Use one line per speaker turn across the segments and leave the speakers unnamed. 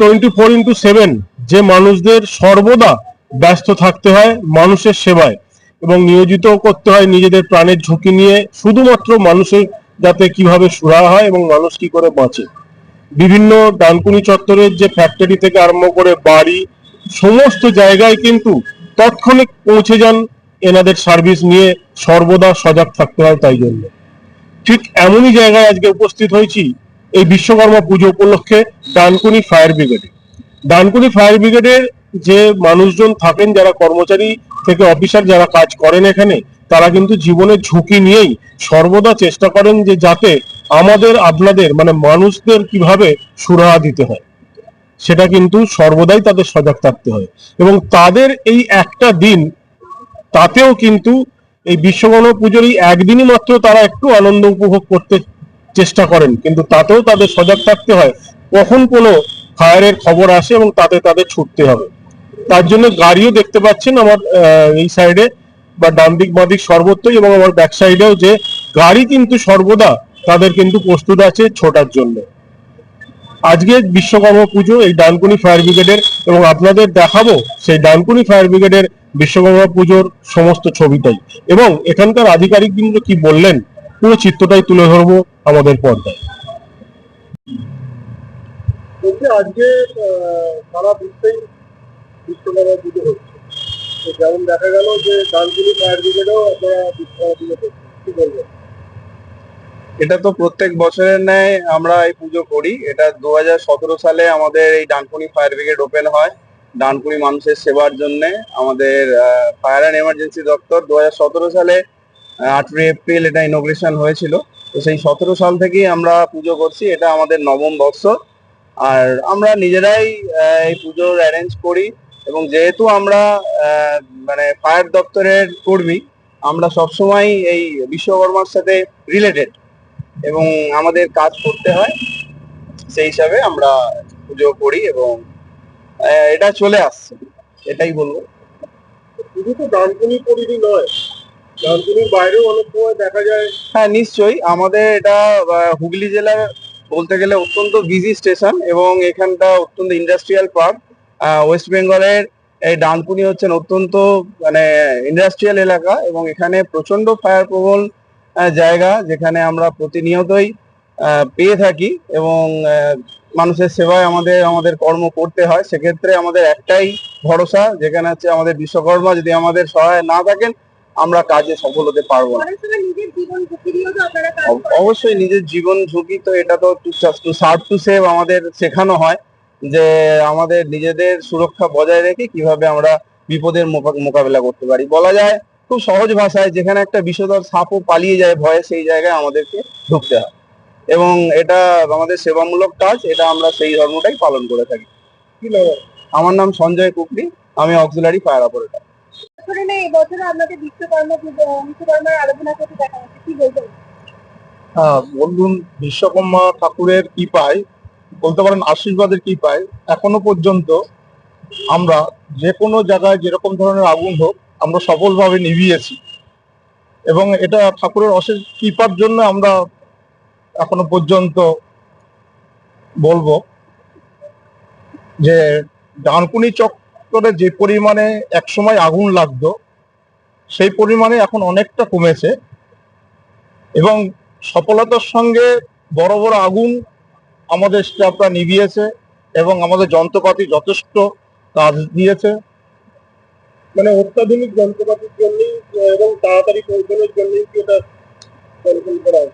Twenty four into seven, যে মানুষদের সর্বদা ব্যস্ত থাকতে হয় মানুষের সেবায় এবং নিয়োজিত করতে হয় নিজেদের প্রাণের ঝুঁকি নিয়ে, শুধুমাত্র মানুষের যাতে কীভাবে সুরা হয় এবং মানুষ কি করে বাঁচে। বিভিন্ন ডানকুনি চত্বরের যে ফ্যাক্টরি থেকে আরম্ভ করে বাড়ি, সমস্ত জায়গায় কিন্তু তৎক্ষণিক পৌঁছে যান এনাদের সার্ভিস নিয়ে সর্বদা সজাগ থাকতে হয় তাই জন্য। ঠিক এমনই জায়গায় আজকে উপস্থিত হয়েছি এই বিশ্বকর্মা পুজো উপলক্ষে ডানকুনি ফায়ার ব্রিগেডে ডানকুনি ফায়ার ব্রিগেডের যে মানুষজন থাকেন, যারা কর্মচারী থেকে অফিসার যারা কাজ করেন এখানে, তারা কিন্তু জীবনের ঝুঁকি নিয়েই সর্বদা চেষ্টা করেন যে যাতে আমাদের, আপনাদের মানে মানুষদের কীভাবে সুরাহা দিতে হয়। সেটা কিন্তু সর্বদাই তাদের সজাগ থাকতে হয়। এবং তাদের এই একটা দিন, তাতেও কিন্তু এই বিশ্বকর্মা পুজোর এই একদিনই মাত্র তারা একটু আনন্দ উপভোগ করতে চেষ্টা করেন, কিন্তু তাতেও তাদের সজাগ থাকতে হয়। কখন কোনো ফায়ারের খবর আসে এবং তাতে তাদের ছুটতে হবে। তার জন্য গাড়িও দেখতে পাচ্ছেন আমার এই সাইডে, বা ডান দিক, বাঁ দিক সর্বত্রই এবং আমার ব্যাক সাইডেও যে গাড়ি কিন্তু সর্বদা তাদের কিন্তু প্রস্তুত আছে ছোটার জন্য। আজকে বিশ্বকর্মা পুজো, এই ডানকুনি ফায়ার ব্রিগেডের, এবং আপনাদের দেখাবো সেই ডানকুনি ফায়ার ব্রিগেডের বিশ্বকর্মা পুজোর সমস্ত ছবিটাই। এবং এখানকার আধিকারিক কিন্তু কি বললেন পুরো চিত্রটাই তুলে ধরবো আমাদের পর্দায়। আজকে সারা বিশ্বেই বিশ্বকর্মা পুজো হচ্ছে। তো যেমন দেখা গেল যে ডানকুনি ফায়ার ব্রিগেডেও আপনারা বিশ্বকর্মা পুজো করছেন। কি বলবেন?
এটা তো প্রত্যেক বছরের ন্যায় আমরা এই পুজো করি। এটা দু হাজার সতেরো সালে আমাদের এই ডানকুনি ফায়ার ব্রিগেড ওপেন হয়। ডানকুনি মানুষের সেবার জন্য আমাদের ফায়ার অ্যান্ড এমার্জেন্সি দপ্তর দু হাজার সতেরো সালে আটই এপ্রিল এটা ইনোগ্রেশন হয়েছিল। তো সেই সতেরো সাল থেকেই আমরা পুজো করছি। এটা আমাদের নবম বৎসর আর আমরা নিজেরাই এই পুজোর অ্যারেঞ্জ করি এবং যেহেতু আমরা মানে ফায়ার দপ্তরের কর্মী, আমরা সবসময় এই বিশ্বকর্মার সাথে রিলেটেড এবং আমাদের কাজ করতে হয়। সেই হিসাবে আমরা পুজো করি এবং এটা চলে আসছে। এটাই বলব।
শুধু তো ডানকুনি পরিধি নয় বাইরেও অনেক দেখা যায়।
হ্যাঁ নিশ্চয়ই। আমাদের এটা হুগলি জেলার বলতে গেলে অত্যন্ত বিজি স্টেশন এবং এখানটা অত্যন্ত ইন্ডাস্ট্রিয়াল পার্ক ওয়েস্ট বেঙ্গলের এই ডানকুনি হচ্ছেন অত্যন্ত মানে ইন্ডাস্ট্রিয়াল এলাকা এবং এখানে প্রচণ্ড ফায়ার প্রবল জায়গা যেখানে আমরা প্রতিনিয়তই পেয়ে থাকি এবং মানুষের সেবায় আমাদের আমাদের কর্ম করতে হয়। সেক্ষেত্রে আমাদের একটাই ভরসা যেখানে হচ্ছে আমাদের বিশ্বকর্মা যদি আমাদের সহায় না থাকেন আমরা কাজে সফল হতে পারব না। অবশ্যই নিজের জীবন ঝুঁকি তো এটা তো টু সার্ভ টু সেভ আমাদের শেখানো হয় যে আমাদের নিজেদের সুরক্ষা বজায় রেখে কীভাবে আমরা বিপদের মোকাবেলা করতে পারি। বলা যায় খুব সহজ ভাষায় যেখানে একটা বিষধর সাপও পালিয়ে যায় ভয়ে সেই জায়গায় আমাদেরকে ঢুকতে হয়। এবং এটা আমাদের সেবামূলক কাজ এটা আমরা সেই ধর্মটাই পালন করে থাকি? আমার নাম সঞ্জয় কুকলি আমি অক্সিলারি ফায়ার অপারেটর।
বিশ্বকর্মা বিশ্বকর্মার আলোচনা করতে দেখা কি বলবেন?
হ্যাঁ বলুন, বিশ্বকর্মা ঠাকুরের কৃপায় বলতে পারেন আশীর্বাদের কৃপায় এখনও পর্যন্ত আমরা যে কোনো জায়গায় যেরকম ধরনের আগুন হোক, আমরা সফলভাবে নিভিয়েছি। এবং এটা ঠাকুরের অশেষ কৃপার জন্য আমরা এখনও পর্যন্ত বলব যে ডানকুনি চক্করে যে পরিমাণে একসময় আগুন লাগতো, সেই পরিমাণে এখন অনেকটা কমেছে এবং সফলতার সঙ্গে বড় বড় আগুন আমাদের স্টাফরা নিভিয়েছে এবং আমাদের যন্ত্রপাতি যথেষ্ট কাজ দিয়েছে
মানে অত্যাধুনিক যন্ত্রপাতির জন্যই, এবং তাড়াতাড়ি পৌঁছানোর জন্যই কি এটা?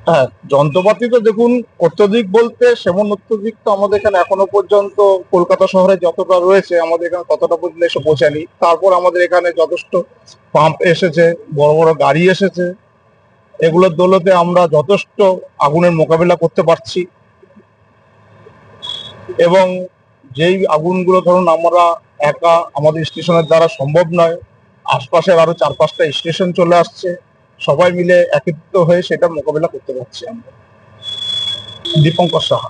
হ্যাঁ যন্ত্রপাতি তো দেখুন, অত্যধিক বলতে সেমন অত্যধিক তো আমাদের এখানে এখনও পর্যন্ত কলকাতা শহরে যতটা রয়েছে, আমাদের এখানে ততটা পর্যন্ত এসে পৌঁছায়নি। তারপর আমাদের এখানে যথেষ্ট পাম্প এসেছে, বড় বড় গাড়ি এসেছে। এগুলোর দৌলতে আমরা যথেষ্ট আগুনের মোকাবিলা করতে পারছি। এবং যেই আগুনগুলো ধরুন আমরা একা আমাদের স্টেশনের দ্বারা সম্ভব নয়, আশপাশের আরও চার পাঁচটা স্টেশন চলে আসছে। সবাই মিলে একত্রিত হয়ে সেটা মোকাবেলা করতে পারছি আমরা। দীপঙ্কর সাহা।